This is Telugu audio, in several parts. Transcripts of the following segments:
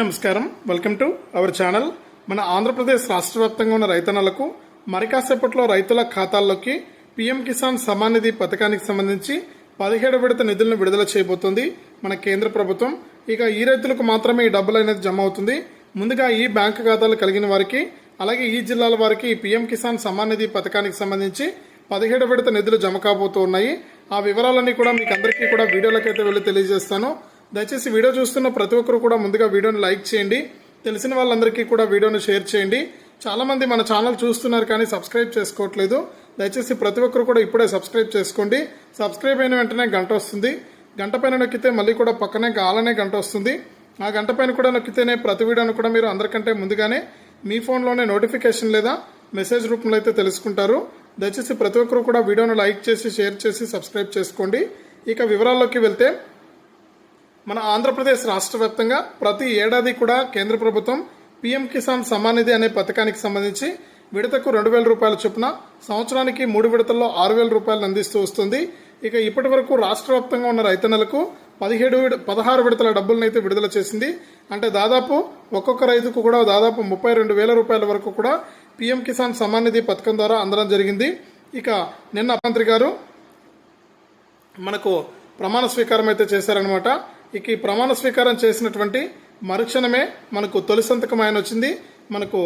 నమస్కారం. Welcome to our channel. మన ఆంధ్రప్రదేశ్ రాష్ట్ర వ్యాప్తంగా ఉన్న రైతన్నలకు మరికాసేపట్లో రైతుల ఖాతాల్లోకి పీఎం కిసాన్ సమాన్ నిధి పథకానికి సంబంధించి పదిహేడు విడత నిధులను విడుదల చేయబోతుంది మన కేంద్ర ప్రభుత్వం. ఇక ఈ రైతులకు మాత్రమే ఈ డబ్బులు అనేది జమ అవుతుంది. ముందుగా ఈ బ్యాంకు ఖాతాలు కలిగిన వారికి అలాగే ఈ జిల్లాల వారికి పీఎం కిసాన్ సమాన్ నిధి పథకానికి సంబంధించి పదిహేడు విడత నిధులు జమ కాబోతూ ఉన్నాయి. ఆ వివరాలన్నీ కూడా మీకు అందరికీ కూడా వీడియోలకైతే వెళ్ళి తెలియజేస్తాను. దయచేసి వీడియో చూస్తున్న ప్రతి ఒక్కరు కూడా ముందుగా వీడియోని లైక్ చేయండి. తెలిసిన వాళ్ళందరికీ కూడా వీడియోని షేర్ చేయండి. చాలామంది మన ఛానల్ చూస్తున్నారు కానీ సబ్స్క్రైబ్ చేసుకోవట్లేదు. దయచేసి ప్రతి ఒక్కరు కూడా ఇప్పుడే సబ్స్క్రైబ్ చేసుకోండి. సబ్స్క్రైబ్ అయిన వెంటనే గంట వస్తుంది. గంట పైన నొక్కితే మళ్ళీ కూడా పక్కనే గాలనే గంట వస్తుంది. ఆ గంట పైన కూడా నొక్కితేనే ప్రతి వీడియోను కూడా మీరు అందరికంటే ముందుగానే మీ ఫోన్లోనే నోటిఫికేషన్ లేదా మెసేజ్ రూపంలో అయితే తెలుసుకుంటారు. దయచేసి ప్రతి ఒక్కరు కూడా వీడియోను లైక్ చేసి షేర్ చేసి సబ్స్క్రైబ్ చేసుకోండి. ఇక వివరాల్లోకి వెళ్తే మన ఆంధ్రప్రదేశ్ రాష్ట్ర వ్యాప్తంగా ప్రతి ఏడాది కూడా కేంద్ర ప్రభుత్వం పీఎం కిసాన్ సమ్మాన్ నిధి అనే పథకానికి సంబంధించి విడతకు రెండు వేల రూపాయల చొప్పున సంవత్సరానికి మూడు విడతల్లో ఆరు వేల రూపాయలు అందిస్తూ వస్తుంది. ఇక ఇప్పటి వరకు రాష్ట్ర వ్యాప్తంగా ఉన్న రైతన్నలకు పదిహేడు విడ- పదహారు విడతల డబ్బులను అయితే విడుదల చేసింది. అంటే దాదాపు ఒక్కొక్క రైతుకు కూడా దాదాపు ముప్పై రెండు వేల రూపాయల వరకు కూడా పీఎం కిసాన్ సమ్మాన్ నిధి పథకం ద్వారా అందడం జరిగింది. ఇక నిన్న మంత్రి గారు మనకు ప్రమాణ స్వీకారం అయితే చేశారనమాట ఇక ఈ ప్రమాణ స్వీకారం చేసినటువంటి మరుక్షణమే మనకు తొలి సంతకం ఆయన వచ్చింది. మనకు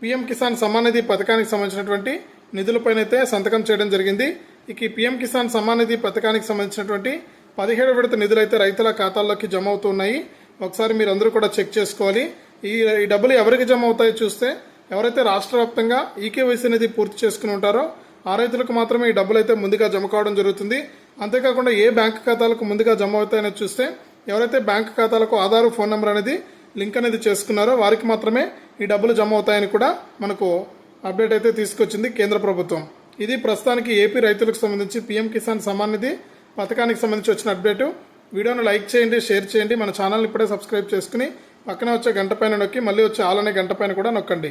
పిఎం కిసాన్ సమ్మాన్ నిధి పథకానికి సంబంధించినటువంటి నిధులపైన అయితే సంతకం చేయడం జరిగింది. ఇక ఈ పిఎం కిసాన్ సమ్మాన్ నిధి పథకానికి సంబంధించినటువంటి పదిహేడు విడత నిధులు అయితే రైతుల ఖాతాల్లోకి జమ అవుతున్నాయి ఒకసారి మీరు అందరూ కూడా చెక్ చేసుకోవాలి. ఈ ఈ డబ్బులు ఎవరికి జమ అవుతాయో చూస్తే ఎవరైతే రాష్ట్ర వ్యాప్తంగా ఈకేవైసీ అనేది పూర్తి చేసుకుని ఉంటారో ఆ రైతులకు మాత్రమే ఈ డబ్బులు అయితే ముందుగా జమ కావడం జరుగుతుంది. అంతేకాకుండా ఏ బ్యాంక్ ఖాతాలకు ముందుగా జమ అవుతాయని చూస్తే ఎవరైతే బ్యాంక్ ఖాతాలకు ఆధార్ ఫోన్ నెంబర్ అనేది లింక్ అనేది చేసుకున్నారో వారికి మాత్రమే ఈ డబ్బులు జమ అవుతాయని కూడా మనకు అప్డేట్ అయితే తీసుకొచ్చింది కేంద్ర ప్రభుత్వం. ఇది ప్రస్తుతానికి ఏపీ రైతులకు సంబంధించి పీఎం కిసాన్ సమ్మాన్ నిధి పథకానికి సంబంధించి వచ్చిన అప్డేటు. వీడియోను లైక్ చేయండి షేర్ చేయండి. మన ఛానల్ని ఇప్పుడే సబ్స్క్రైబ్ చేసుకుని పక్కన వచ్చే గంట పైన నొక్కి మళ్ళీ వచ్చే ఆలనే గంట పైన కూడా నొక్కండి.